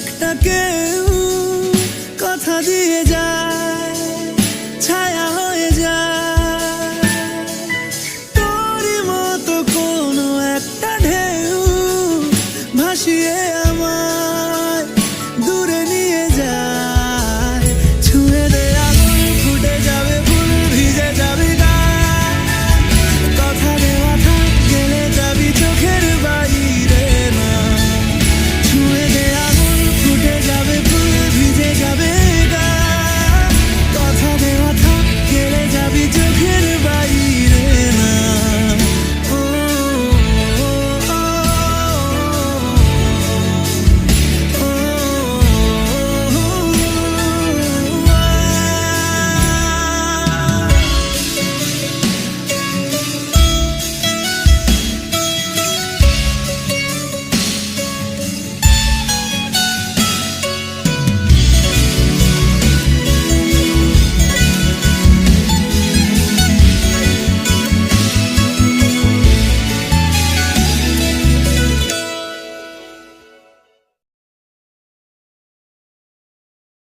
একটা কেউ কথা দিয়ে যায় ছায়া হয়ে যায়। তোর মতো কোনো একটা ঢেউ ভাসিয়ে